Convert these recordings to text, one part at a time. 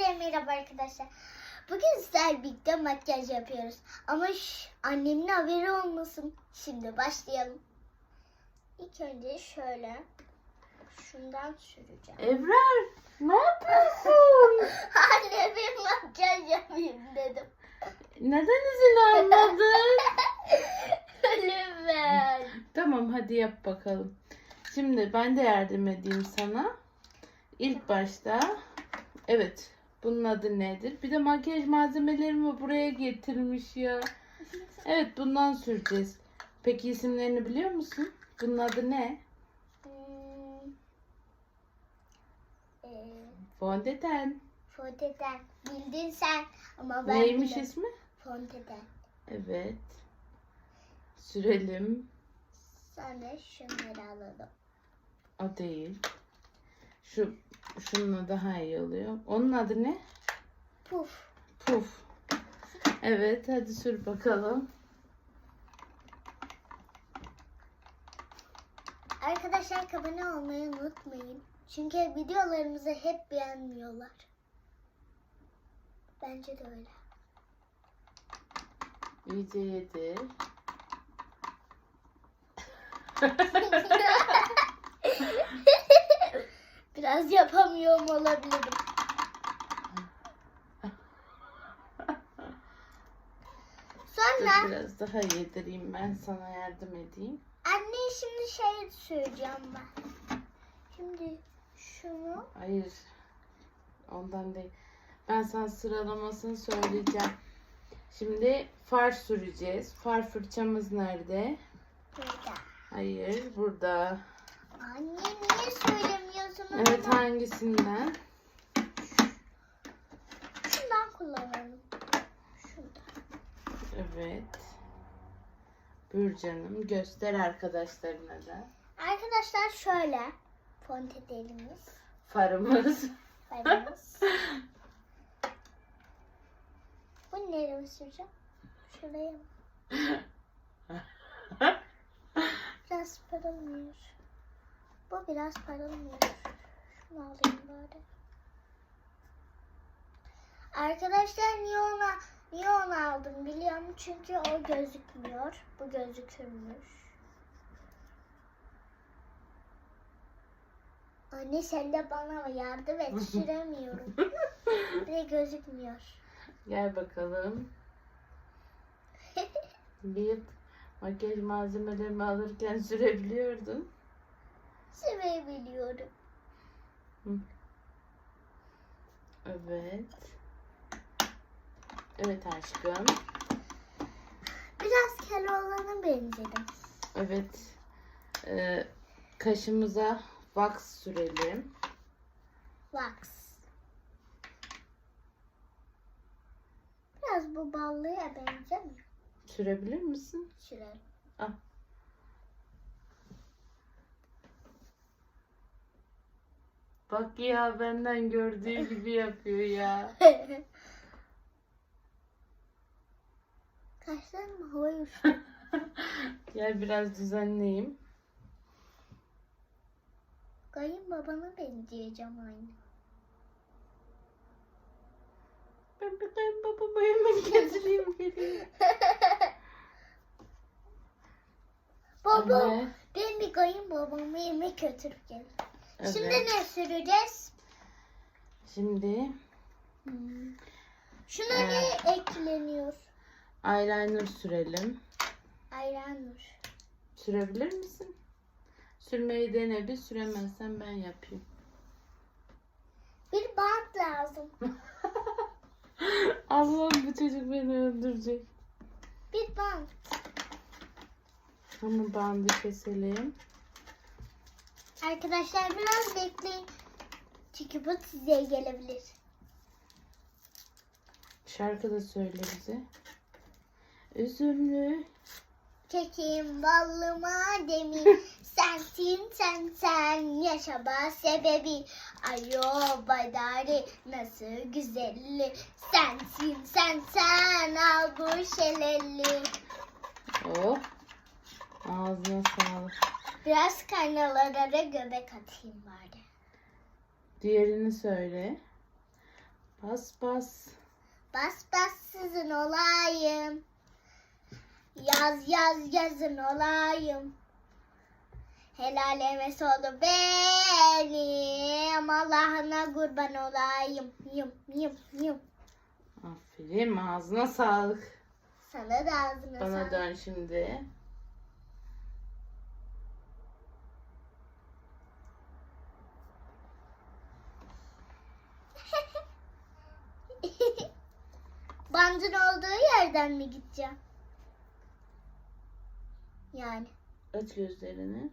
Herkese merhaba arkadaşlar. Bugün sizlerle birlikte makyaj yapıyoruz. Ama şş, annemin haberi olmasın. Şimdi başlayalım. İlk önce şöyle şundan süreceğim. Ebrar ne yapıyorsun? Anne bir makyaj yapayım dedim. Neden izin almadın? Lütfen. tamam hadi yap bakalım. Şimdi ben de yardım edeyim sana. İlk başta evet bunun adı nedir? Bir de makyaj malzemelerimi buraya getirmiş ya. Evet bundan süreceğiz. Peki isimlerini biliyor musun? Bunun adı ne? Hmm. Ee, Fondöten. fondöten. Bildin sen. Ama ben Neymiş bilemedim. ismi? Fondöten. Evet. Sürelim. Sonra şunları alalım. O değil. Şu şununla daha iyi oluyor. Onun adı ne? Puf. Puf. Evet hadi sür bakalım. Arkadaşlar abone olmayı unutmayın. Çünkü videolarımızı hep beğenmiyorlar. Bence de öyle. İyice yedir. Biraz yapamıyorum olabilirim. Dur Sonra biraz daha yedireyim ben sana yardım edeyim. anne şimdi şey söyleyeceğim ben. Şimdi şunu Hayır. Ondan değil. Ben sana sıralamasını söyleyeceğim. Şimdi far süreceğiz. Far fırçamız nerede? burada. Hayır burada. Anne? Evet hangisinden? Şundan kullanalım. Şundan. Evet. Buyur canım. Göster arkadaşlarına da. Arkadaşlar şöyle. Fontetelimiz. Farımız. Farımız. Bu nereye süreceğim? Şuraya mı? Biraz parılmıyor. Bu biraz parılmıyor. Şunu alayım böyle. Arkadaşlar niye ona niye onu aldım biliyorum çünkü o gözükmüyor. Bu gözükürmüş. Anne sen de bana yardım et süremiyorum. Bir de gözükmüyor. Gel bakalım. Bir makyaj malzemelerimi alırken sürebiliyordun. Sürebiliyorum. Evet. Evet aşkım. Biraz Keloğlan'a benzedim. Evet. Ee, kaşımıza wax sürelim. Wax. Biraz bu ballıya benzemiyor. Sürebilir misin? Sürelim. Bak ya benden gördüğü gibi yapıyor ya. Kaşlarım havaya uçtu. Gel biraz düzenleyeyim. Kayınbabana benzeyeceğim aynı. Ben bir kayınbabama yemek getireyim geleyim. Baba Evet. ben bir kayınbabama yemek götürüp geleyim. Evet. Şimdi ne süreceğiz? Şimdi Şuna Ee. ne ekleniyor? eyeliner sürelim. Ayranur. Sürebilir misin? Sürmeyi dene bir süremezsen ben yapayım. Bir bant lazım. Allah'ım bu çocuk beni öldürecek. Bir bant. Ama bandı keselim. Arkadaşlar biraz bekleyin. Çünkü bu size gelebilir. Şarkı da söyle bize. Üzümlü. Kekim ballı mademi sensin sen sen yaşama sebebi ayo badari nasıl güzelli sensin sen sen al bu şelelli Oh. Ağzına sağlık. Biraz karnalara göbek atayım bari Diğerini söyle. Bas bas. Bas bas sizin olayım. Yaz yaz yazın olayım. Helal emes oldu benim. Allah'ına kurban olayım. Yum yum yum. Aferin ağzına sağlık. Sana da ağzına Bana sağlık. dön şimdi. Bandın olduğu yerden mi gideceğim? Yani. Aç gözlerini.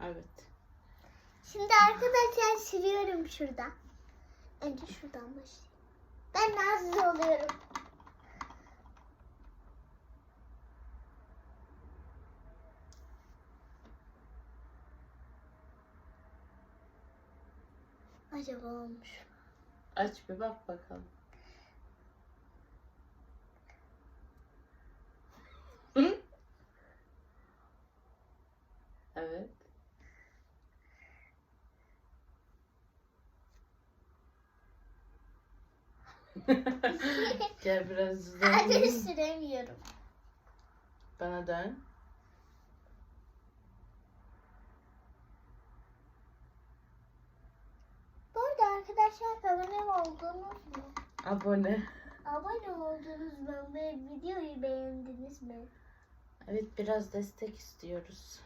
Evet. Şimdi arkadaşlar siliyorum şuradan. Önce şuradan başlayayım. Ben rahatsız oluyorum. Acaba olmuş. mu? Aç bir bak bakalım. Hı? Evet. Gel biraz Hadi düzenleyelim. süremiyorum. Bana dön. Bu arada arkadaşlar abone oldunuz mu? Abone. Abone oldunuz mu ve videoyu beğendiniz mi? Evet biraz destek istiyoruz.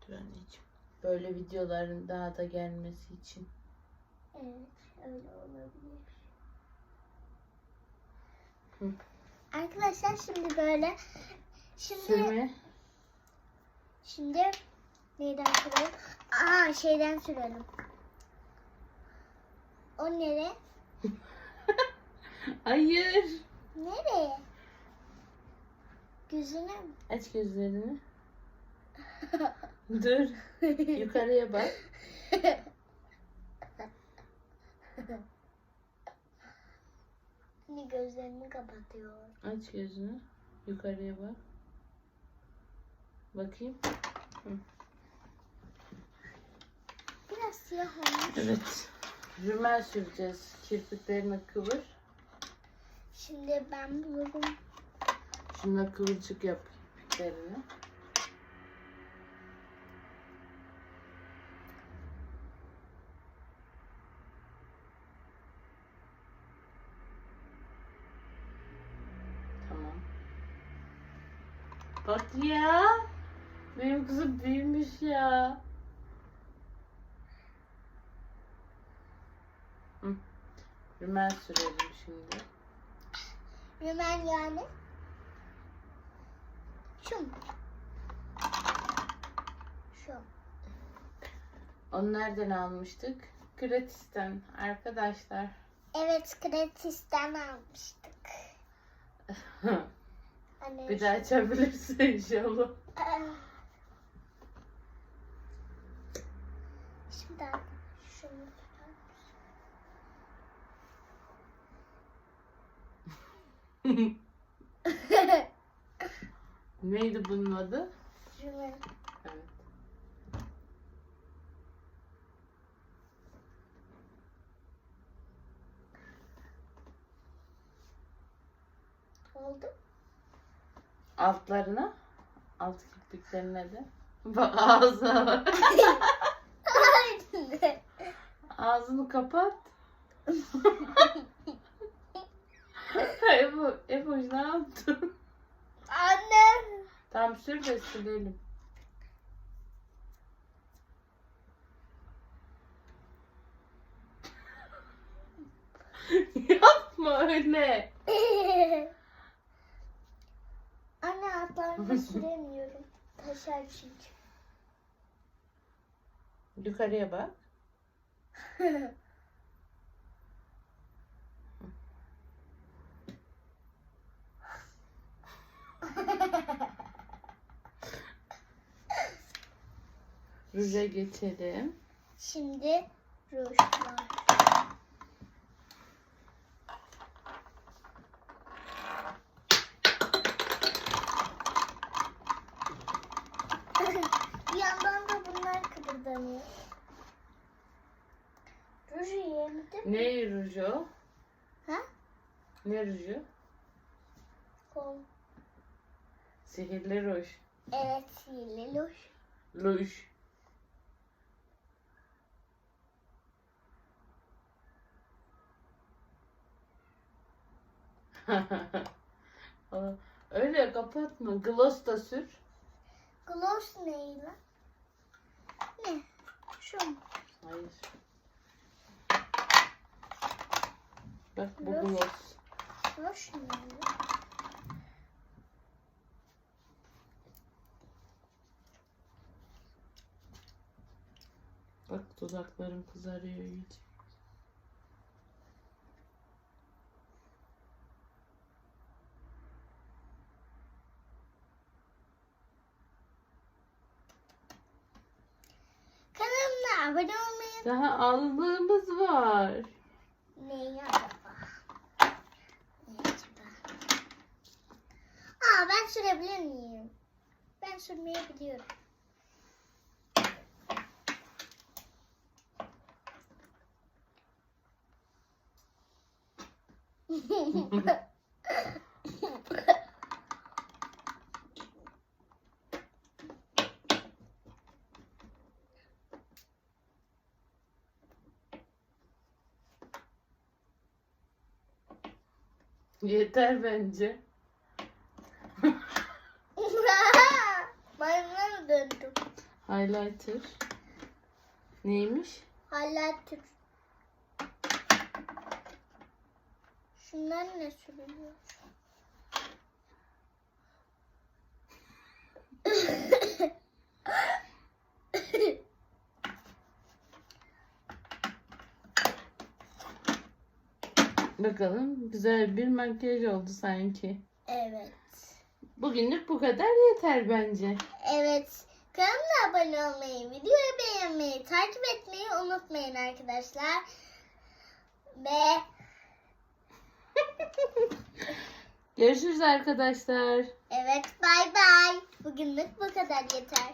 Dur anneciğim. Böyle videoların daha da gelmesi için. Evet, öyle olabilir. Hı. Arkadaşlar şimdi böyle şimdi Sürme. şimdi neyden sürelim? Aa şeyden sürelim. O nere? Hayır. Nereye? Gözüne mi? Aç gözlerini. Dur. Yukarıya bak. Hani gözlerini kapatıyor. Aç gözünü. Yukarıya bak. Bakayım. Biraz siyah olmuş. Evet. Rümel süreceğiz. Kirpiklerini kıvır. Şimdi ben bulurum. Şununla kıvırcık yap kirpiklerini. Tamam. Bak ya. Benim kızım büyümüş ya. Rümel sürelim şimdi. Rümen yani. Şu mu? Şu. Onu nereden almıştık? Gratis'ten arkadaşlar. Evet, gratisten almıştık. Bir daha açabilirsin inşallah. Ah. Şimdi al- şunu tutar mısın? Neydi bunun adı? Rümen. Evet. Oldu. Altlarına. Alt kirpiklerine de. Bak ağzına bak. Ağzını kapat. Ebu, Ebu ne yaptın? Anne. Tamam sür de silelim. Yapma öyle. Anne atlarını süremiyorum. Taşar çünkü. Yukarıya bak. Ruja geçelim. Şimdi rujlar. Bir yandan da bunlar kıpırdanıyor. Ne ruju? Ha? Ne ruju? Kol. Sihirli ruj. Evet sihirli loş. Luj. Öyle kapatma. Gloss da sür. Gloss neyle? Ne? Şu mu? Hayır. Bak bu Gloss. gloss. Gloss neyle? Bak dudaklarım kızarıyor iyice. Abone olmayı Daha aldığımız var. Neyi acaba? Ne acaba? Aa ben sürebilir miyim? Ben sürmeyi biliyorum. Yeter bence. Maymuna mı döndüm? Highlighter. Neymiş? Highlighter. Şunlar ne sürülüyor? Bakalım güzel bir makyaj oldu sanki. evet. Bugünlük bu kadar yeter bence. Evet. Kanalıma abone olmayı, videoyu beğenmeyi, takip etmeyi unutmayın arkadaşlar. Ve Görüşürüz arkadaşlar. evet bay bay. Bugünlük bu kadar yeter.